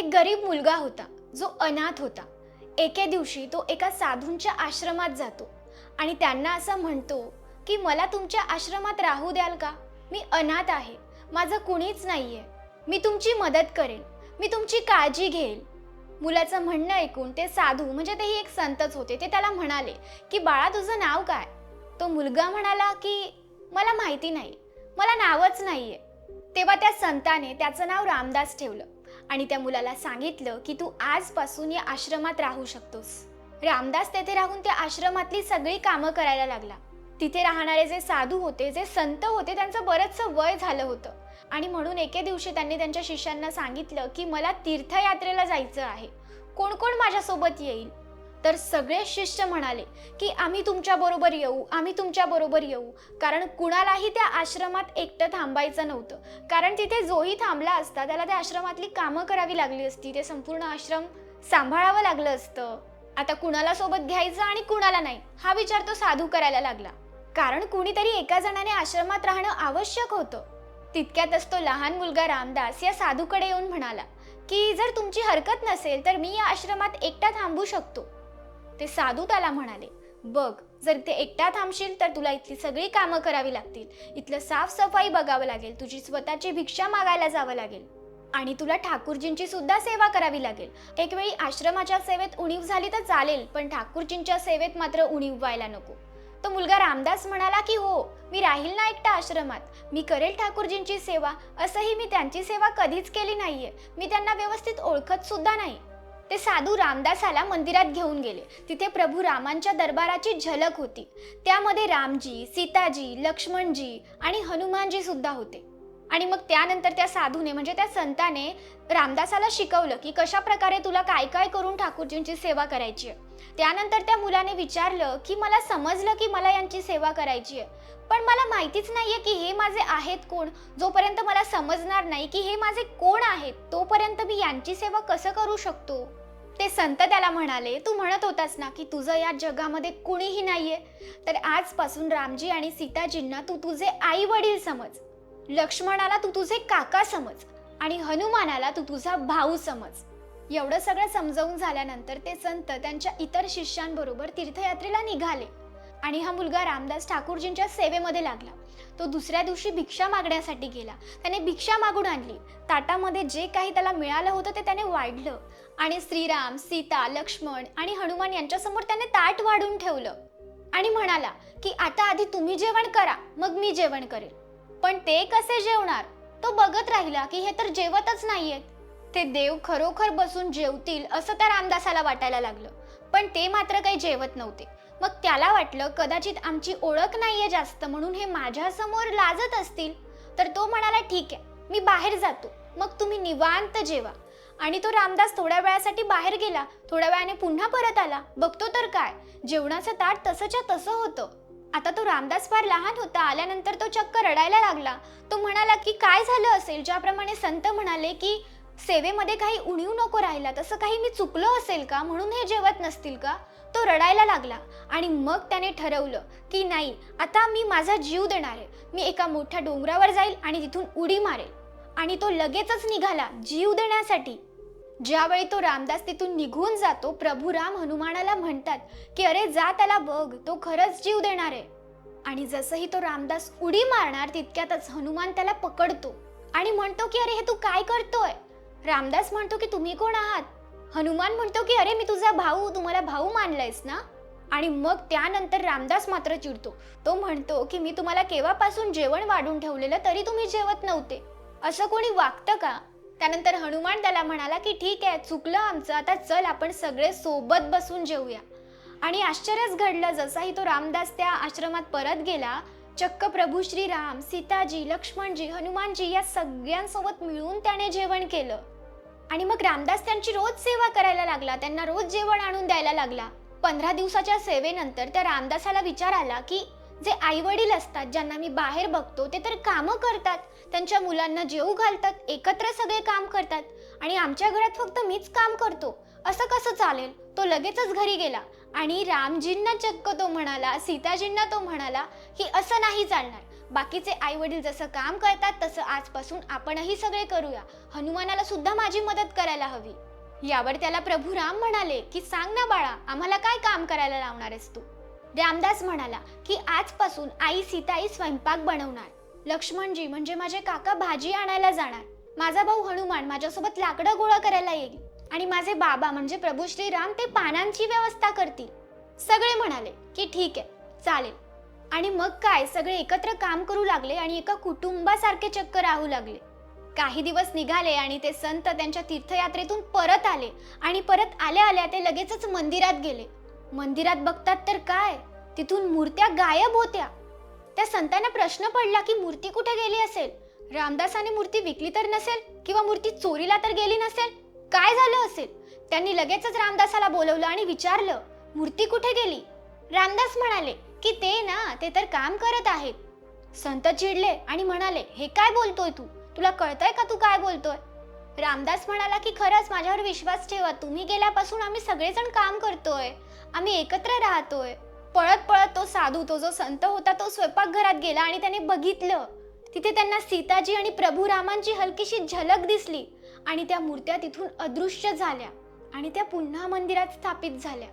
एक गरीब मुलगा होता जो अनाथ होता. एके दिवशी तो एका साधूंच्या आश्रमात जातो आणि त्यांना असं म्हणतो की मला तुमच्या आश्रमात राहू द्याल का? मी अनाथ आहे. माझं कुणीच नाही आहे मी तुमची मदत करेन मी तुमची काळजी घेईल. मुलाचं म्हणणं ऐकून ते साधू म्हणजे तेही एक संतच होते. ते त्याला म्हणाले की बाळा तुझं नाव काय? तो मुलगा म्हणाला की मला माहिती नाही. मला नावच नाही आहे तेव्हा त्या संताने त्याचं नाव रामदास ठेवलं. आणि त्या मुलाला सांगितलं की तू आजपासून या आश्रमात राहू शकतोस. रामदास तेथे राहून त्या आश्रमातली सगळी कामं करायला लागला. तिथे राहणारे जे साधू होते जे संत होते त्यांचं बरंचसं वय झालं होतं. आणि म्हणून एके दिवशी त्यांनी त्यांच्या शिष्यांना सांगितलं की मला तीर्थयात्रेला जायचं आहे. कोण कोण माझ्यासोबत येईल? तर सगळे शिष्य म्हणाले की आम्ही तुमच्याबरोबर येऊ आम्ही तुमच्याबरोबर येऊ. कारण कुणालाही त्या आश्रमात एकटं थांबायचं नव्हतं. कारण तिथे जोही थांबला असता त्याला त्या आश्रमातली कामं करावी लागली असती. ते संपूर्ण आश्रम सांभाळावं लागलं असतं. आता कुणाला सोबत घ्यायचं आणि कुणाला नाही हा विचार तो साधू करायला लागला. कारण कुणीतरी एका जणाने आश्रमात राहणं आवश्यक होतं. तितक्यातच तो लहान मुलगा रामदास या साधूकडे येऊन म्हणाला की जर तुमची हरकत नसेल तर मी या आश्रमात एकटा थांबू शकतो. ते साधू त्याला म्हणाले बघ जर ते एकटा थांबशील तर तुला इथली सगळी कामं करावी लागतील. इथलं साफसफाई बघावं लागेल तुझी स्वतःची भिक्षा मागायला जावं लागेल. आणि तुला ठाकूरजींची सुद्धा सेवा करावी लागेल. एक वेळी आश्रमाच्या सेवेत उणीव झाली तर चालेल पण ठाकूरजींच्या सेवेत मात्र उणीव व्हायला नको. तो मुलगा रामदास म्हणाला की हो मी राहील ना एकटा आश्रमात. मी करेल ठाकूरजींची सेवा असंही मी त्यांची सेवा कधीच केली नाहीये. मी त्यांना व्यवस्थित ओळखत सुद्धा नाही. ते साधू रामदासाला मंदिरात घेऊन गेले. तिथे प्रभू रामांच्या दरबाराची झलक होती. त्यामध्ये रामजी सीताजी लक्ष्मणजी आणि हनुमानजी सुद्धा होते. आणि मग त्यानंतर त्या साधूने म्हणजे त्या संताने रामदासाला शिकवलं की कशा प्रकारे तुला काय काय करून ठाकूरजींची सेवा करायची आहे. त्यानंतर त्या मुलाने विचारलं की मला समजलं की मला यांची सेवा करायची आहे. पण मला माहितीच नाहीये की हे माझे आहेत कोण? जोपर्यंत मला समजणार नाही की हे माझे कोण आहेत तोपर्यंत मी यांची सेवा कसं करू शकतो? ते संत त्याला म्हणाले तू म्हणत होतास ना की तुझं या जगामध्ये कुणीही नाहीये. तर आजपासून रामजी आणि सीताजींना तू तुझे आई वडील समज. लक्ष्मणाला तू तुझे काका समज. आणि हनुमानाला तू तुझा भाऊ समज. एवढं सगळं समजावून झाल्यानंतर ते संत त्यांच्या इतर शिष्यांबरोबर तीर्थयात्रेला निघाले. आणि हा मुलगा रामदास ठाकूरजींच्या सेवेमध्ये लागला. तो दुसऱ्या दिवशी भिक्षा मागण्यासाठी गेला. त्याने भिक्षा मागून आणली. ताटामध्ये जे काही त्याला मिळालं होतं ते त्याने वाढलं. आणि श्रीराम सीता लक्ष्मण आणि हनुमान यांच्यासमोर त्याने ताट वाढून ठेवलं. आणि म्हणाला की आता आधी तुम्ही जेवण करा मग मी जेवण करेल पण ते कसे जेवणार? तो बघत राहिला की हे तर जेवतच नाहीयेत. ते देव खरोखर बसून जेवतील असं त्या रामदासाला वाटायला लागलं. पण ते मात्र काही जेवत नव्हते. मग त्याला वाटलं कदाचित आमची ओळख नाहीये जास्त म्हणून हे माझ्यासमोर लाजत असतील. तर तो म्हणाला ठीक आहे मी बाहेर जातो. मग तुम्ही निवांत जेवा. आणि तो रामदास थोड्या वेळासाठी बाहेर गेला. थोड्या वेळाने पुन्हा परत आला. बघतो तर काय जेवणाचं ताट तसंच्या तसं होतं. आता तो रामदास फार लहान होता आल्यानंतर तो चक्क रडायला लागला. तो म्हणाला की काय झालं असेल? ज्याप्रमाणे संत म्हणाले की सेवेमध्ये काही उणीव नको राहिला तसं काही मी चुकलो असेल का? म्हणून हे जेवत नसतील का? तो रडायला लागला आणि मग त्याने ठरवलं की नाही आता मी माझा जीव देणार आहे. मी एका मोठ्या डोंगरावर जाईल आणि तिथून उडी मारेल. आणि तो लगेचच निघाला जीव देण्यासाठी. ज्यावेळी तो रामदास तिथून निघून जातो प्रभू राम हनुमानाला म्हणतात की अरे जा त्याला बघ तो खरंच जीव देणार आहे. आणि जसंही तो रामदास उडी मारणार तितक्यातच हनुमान त्याला पकडतो आणि म्हणतो की अरे हे तू काय करतोय? रामदास म्हणतो की तुम्ही कोण आहात? हनुमान म्हणतो की अरे मी तुझा भाऊ तुम्हाला भाऊ मानलायस ना? आणि मग त्यानंतर रामदास मात्र चिडतो. तो म्हणतो की मी तुम्हाला केव्हापासून जेवण वाढून ठेवलेलं तरी तुम्ही जेवत नव्हते. असं कोणी वागतं का? त्यानंतर हनुमान त्याला म्हणाला की ठीक आहे चुकलं आमचं. आता चल आपण सगळे सोबत बसून जेवूया आणि आश्चर्यच घडलं जसाही तो रामदास त्या आश्रमात परत गेला चक्क प्रभू श्रीराम सीताजी लक्ष्मणजी हनुमानजी या सगळ्यांसोबत मिळून त्याने जेवण केलं. आणि मग रामदास त्यांची रोज सेवा करायला लागला त्यांना रोज जेवण आणून द्यायला लागला. पंधरा दिवसाच्या सेवेनंतर त्या रामदासाला विचार आला की जे आई वडील असतात ज्यांना मी बाहेर बघतो ते तर कामं करतात. त्यांच्या मुलांना जेवू घालतात एकत्र सगळे काम करतात. आणि आमच्या घरात फक्त मीच काम करतो. असं कसं चालेल? तो लगेचच घरी गेला. आणि रामजींना चक्क तो म्हणाला सीताजींना तो म्हणाला की असं नाही चालणार. बाकीचे आई वडील जसं काम करतात तसं आजपासून आपणही सगळे करूया. हनुमानाला सुद्धा माझी मदत करायला हवी. यावर त्याला प्रभू राम म्हणाले की सांग ना बाळा आम्हाला काय काम करायला लावणार आहेस तू? रामदास म्हणाला की आजपासून आई सीताई स्वयंपाक बनवणार. लक्ष्मणजी म्हणजे माझे काका भाजी आणायला जाणार. माझा भाऊ हनुमान माझ्यासोबत लाकडं गोळा करायला येईल. आणि माझे बाबा म्हणजे प्रभू श्रीराम ते पानांची व्यवस्था करतील. सगळे म्हणाले की ठीक आहे चालेल. आणि मग काय सगळे एकत्र काम करू लागले आणि एका कुटुंबासारखे चक्क राहू लागले. काही दिवस निघाले आणि ते संत त्यांच्या तीर्थयात्रेतून परत आले आणि परत आल्या आल्या ते लगेचच मंदिरात गेले. मंदिरात बघतात तर काय तिथून मूर्त्या गायब होत्या. त्या संतांना प्रश्न पडला की मूर्ती कुठे गेली असेल? रामदासाने मूर्ती विकली तर नसेल? किंवा मूर्ती चोरीला तर गेली नसेल? काय झालं असेल? त्यांनी लगेचच रामदासाला बोलवलं आणि विचारलं मूर्ती कुठे गेली? रामदास म्हणाले की ते ना ते तर काम करत आहेत. संत चिडले आणि म्हणाले हे काय बोलतोय तू? तुला कळतंय का तू काय बोलतोय? रामदास म्हणाला की खरंच माझ्यावर विश्वास ठेवा. तुम्ही गेल्यापासून आम्ही सगळेजण काम करतोय. आम्ही एकत्र राहतोय. पळत पळत तो साधू तो जो संत होता तो स्वयंपाकघरात गेला आणि त्याने बघितलं. तिथे त्यांना सीताजी आणि प्रभू रामांची हलकीशी झलक दिसली आणि त्या मूर्त्या तिथून अदृश्य झाल्या आणि त्या पुन्हा मंदिरात स्थापित झाल्या.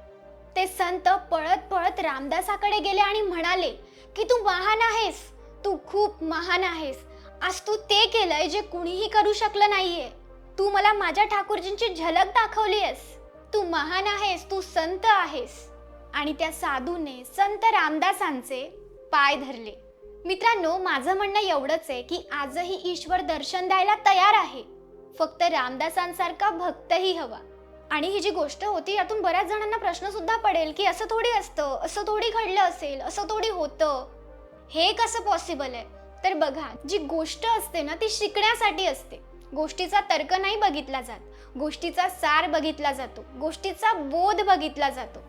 ते संत पळत पळत रामदासाकडे गेले आणि म्हणाले की तू महान आहेस तू खूप महान आहेस. आज तू ते केलंय जे कुणीही करू शकलं नाहीये. तू मला माझ्या ठाकूरजींची झलक दाखवली आहेस तू महान आहेस तू संत आहेस. आणि त्या साधूने संत रामदासांचे पाय धरले. मित्रांनो माझं म्हणणं एवढंच आहे की आजही ईश्वर दर्शन द्यायला तयार आहे. फक्त रामदासांसारखा भक्तही हवा. आणि ही जी गोष्ट होती यातून बऱ्याच जणांना प्रश्न सुद्धा पडेल की असं थोडी असतं असं थोडी घडलं असेल असं थोडी होतं. हे कसं पॉसिबल आहे? तर बघा जी गोष्ट असते ना ती शिकण्यासाठी असते. गोष्टीचा तर्क नाही बघितला जात. गोष्टीचा सार बघितला जातो. गोष्टीचा बोध बघितला जातो.